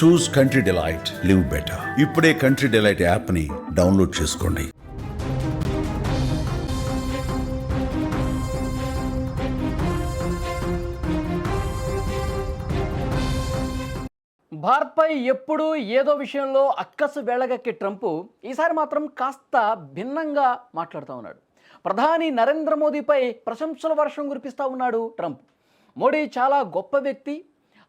Choose country delight live better ఇప్పుడే country delight యాప్ని download చేసుకోండి. భారత్పై ఎప్పుడు ఏదో విషయంలో అక్కసు వేళగక్కే ట్రంప్ ఈసారి మాత్రం కాస్త భిన్నంగా మాట్లాడుతూ ఉన్నాడు. ప్రధాని నరేంద్ర మోదీపై ప్రశంసల వర్షం కురిపిస్తూ ఉన్నాడు ట్రంప్. మోడీ చాలా గొప్ప వ్యక్తి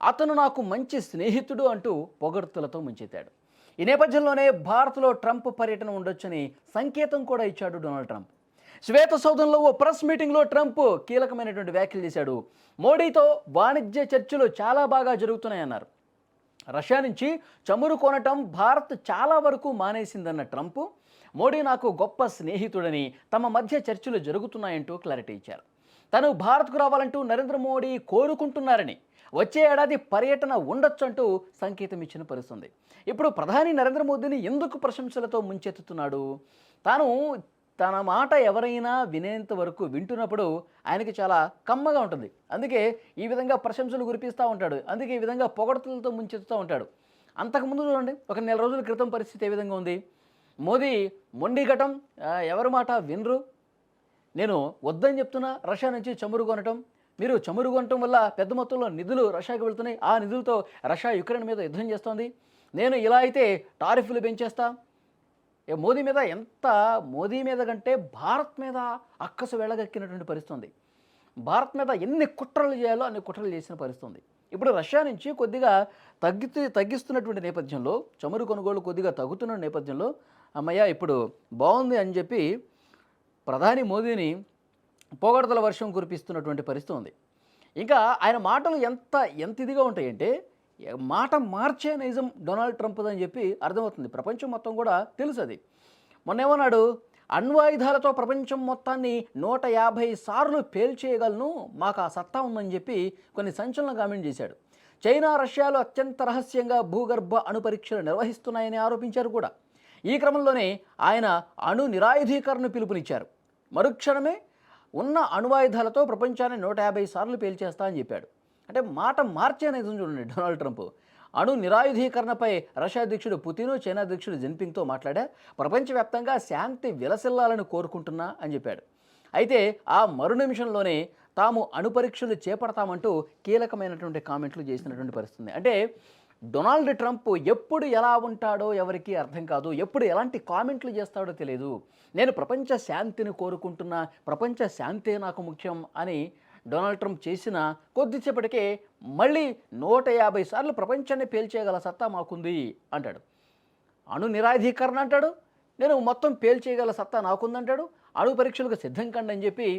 అతను నాకు మంచి స్నేహితుడు అంటూ పొగడ్తలతో ముంచెత్తాడు. ఈ నేపథ్యంలోనే భారత్లో ట్రంప్ పర్యటన ఉండొచ్చని సంకేతం కూడా ఇచ్చాడు డొనాల్డ్ ట్రంప్. శ్వేత సౌధంలో ఓ ప్రెస్ మీటింగ్లో ట్రంప్ కీలకమైనటువంటి వ్యాఖ్యలు చేశాడు. మోడీతో వాణిజ్య చర్చలు చాలా బాగా జరుగుతున్నాయన్నారు. రష్యా నుంచి చమురు కొనటం భారత్ చాలా వరకు మానేసిందన్న ట్రంప్ మోడీ నాకు గొప్ప స్నేహితుడని తమ మధ్య చర్చలు జరుగుతున్నాయంటూ క్లారిటీ ఇచ్చారు. తను భారత్కు రావాలంటూ నరేంద్ర మోడీ కోరుకుంటున్నారని వచ్చే ఏడాది పర్యటన ఉండొచ్చంటూ సంకేతం ఇచ్చిన పరిస్థితుంది. ఇప్పుడు ప్రధాని నరేంద్ర మోదీని ఎందుకు ప్రశంసలతో ముంచెత్తుతున్నాడు? తాను తన మాట ఎవరైనా వినేంత వరకు వింటున్నప్పుడు ఆయనకి చాలా కమ్మగా ఉంటుంది. అందుకే ఈ విధంగా ప్రశంసలు కురిపిస్తూ ఉంటాడు. అందుకే ఈ విధంగా పొగడతలతో ముంచెత్తుతూ ఉంటాడు. అంతకుముందు చూడండి ఒక నెల రోజుల క్రితం పరిస్థితి ఏ విధంగా ఉంది? మోదీ మొండిఘటం ఎవరి మాట వినరు? నేను వద్దని చెప్తున్నా రష్యా నుంచి చమురు కొనటం. మీరు చమురు కొనటం వల్ల పెద్ద మొత్తంలో నిధులు రష్యాకి వెళ్తున్నాయి. ఆ నిధులతో రష్యా యుక్రెయిన్ మీద యుద్ధం చేస్తోంది. నేను ఇలా అయితే టారిఫ్లు పెంచేస్తా. ఏ మోదీ మీద ఎంత మోదీ మీద కంటే భారత్ మీద అక్కసు వెళ్ళగక్కినటువంటి పరిస్థితుంది. భారత్ మీద ఎన్ని కుట్రలు చేయాలో అన్ని కుట్రలు చేసిన పరిస్థితుంది. ఇప్పుడు రష్యా నుంచి కొద్దిగా తగ్గి తగ్గిస్తున్నటువంటి నేపథ్యంలో చమురు కొనుగోలు కొద్దిగా తగ్గుతున్న నేపథ్యంలో అమ్మయ్య ఇప్పుడు బాగుంది అని చెప్పి ప్రధాని మోదీని పొగడతల వర్షం కురిపిస్తున్నటువంటి పరిస్థితి ఉంది. ఇంకా ఆయన మాటలు ఎంత ఎంత ఇదిగా ఉంటాయంటే మాట మార్చే నిజం డొనాల్డ్ ట్రంప్ అని చెప్పి అర్థమవుతుంది. ప్రపంచం మొత్తం కూడా తెలుసు అది మొన్నేమన్నాడు అణ్వాయుధాలతో ప్రపంచం మొత్తాన్ని నూట యాభై సార్లు పేల్చేయగలను మాకు ఆ సత్తా ఉందని చెప్పి కొన్ని సంచలన కామెంట్ చేశాడు. చైనా రష్యాలు అత్యంత రహస్యంగా భూగర్భ అణు పరీక్షలు నిర్వహిస్తున్నాయని ఆరోపించారు కూడా. ఈ క్రమంలోనే ఆయన అణు నిరాయుధీకరణ పిలుపునిచ్చారు. మరుక్షణమే ఉన్న అణువాయుధాలతో ప్రపంచాన్ని నూట యాభై సార్లు పేల్చేస్తా అని చెప్పాడు. అంటే మాట మార్చే నిజం చూడండి డొనాల్డ్ ట్రంప్. అణు నిరాయుధీకరణపై రష్యా అధ్యక్షుడు పుతిన్ చైనా అధ్యక్షుడు జిన్పింగ్తో మాట్లాడా ప్రపంచవ్యాప్తంగా శాంతి విలసిల్లాలని కోరుకుంటున్నా అని చెప్పాడు. అయితే ఆ మరు నిమిషంలోనే తాము అణు పరీక్షలు చేపడతామంటూ కీలకమైనటువంటి కామెంట్లు చేసినటువంటి పరిస్థితి అంటే డొనాల్డ్ ట్రంప్ ఎప్పుడు ఎలా ఉంటాడో ఎవరికీ అర్థం కాదు. ఎప్పుడు ఎలాంటి కామెంట్లు చేస్తాడో తెలియదు నేను ప్రపంచ శాంతిని కోరుకుంటున్నా ప్రపంచ శాంతే నాకు ముఖ్యం అని డొనాల్డ్ ట్రంప్ చేసిన కొద్దిసేపటికే మళ్ళీ నూట యాభై సార్లు ప్రపంచాన్ని పేల్చేయగల సత్తా మాకుంది అంటాడు. అణు నిరాధీకరణ అంటాడు. నేను మొత్తం పేల్చేయగల సత్తా నాకుందంటాడు అణు పరీక్షలకు సిద్ధం కండి అని చెప్పి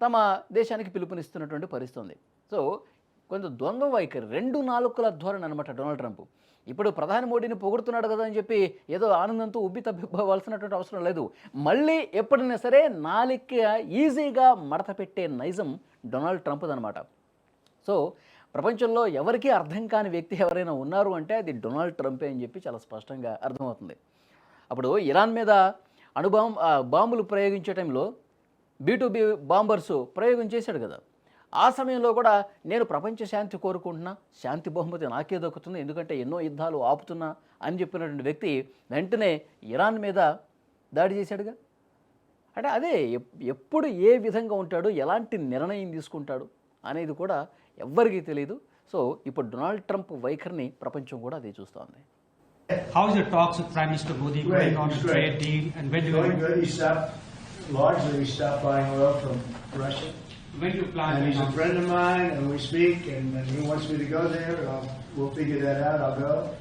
తమ దేశానికి పిలుపునిస్తున్నటువంటి పరిస్థితి ఉంది. సో కొంత ద్వంద్వ వైఖరి రెండు నాలుకల ధోరణి అనమాట డొనాల్డ్ ట్రంప్. ఇప్పుడు ప్రధాని మోడీని పొగుడుతున్నాడు కదా అని చెప్పి ఏదో ఆనందంతో ఉబ్బి తప్పిపోవాల్సినటువంటి అవసరం లేదు. మళ్ళీ ఎప్పుడైనా సరే నాలిక ఈజీగా మడత పెట్టే నైజం డొనాల్డ్ ట్రంప్ అనమాట సో ప్రపంచంలో ఎవరికీ అర్థం కాని వ్యక్తి ఎవరైనా ఉన్నారు అంటే అది డొనాల్డ్ ట్రంపే అని చెప్పి చాలా స్పష్టంగా అర్థమవుతుంది. అప్పుడు ఇరాన్ మీద అణుబాం బాంబులు ప్రయోగించే టైంలో బీ బాంబర్స్ ప్రయోగం చేశాడు కదా. ఆ సమయంలో కూడా నేను ప్రపంచ శాంతి కోరుకుంటున్నా శాంతి బహుమతి నాకే దక్కుతుంది ఎందుకంటే ఎన్నో యుద్ధాలు ఆపుతున్నా అని చెప్పినటువంటి వ్యక్తి వెంటనే ఇరాన్ మీద దాడి చేశాడుగా. అంటే అదే ఎప్- ఎప్పుడు ఏ విధంగా ఉంటాడు ఎలాంటి నిర్ణయం తీసుకుంటాడు అనేది కూడా ఎవ్వరికీ తెలియదు సో ఇప్పుడు డొనాల్డ్ ట్రంప్ వైఖరిని ప్రపంచం కూడా అదే చూస్తోంది. How's your talks with Prime Minister Modi Great, going on a trade deal? And when do Going you, good, he stopped, largely he stopped buying oil from Russia. When you plan And he's a friend of mine, and we speak, and when he wants me to go there, I'll, we'll figure that out, I'll go.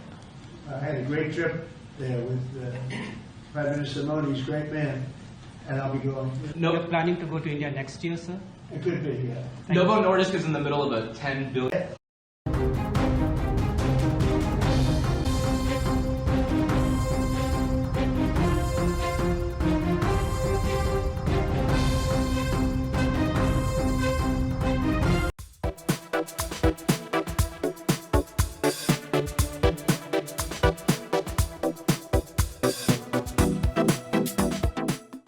I had a great trip there with uh, Prime Minister Modi, he's a great man, and I'll be going. No. You're planning to go to India next year, sir? It could be, yeah. Thank Novo Nordisk is in the middle of a 10 billion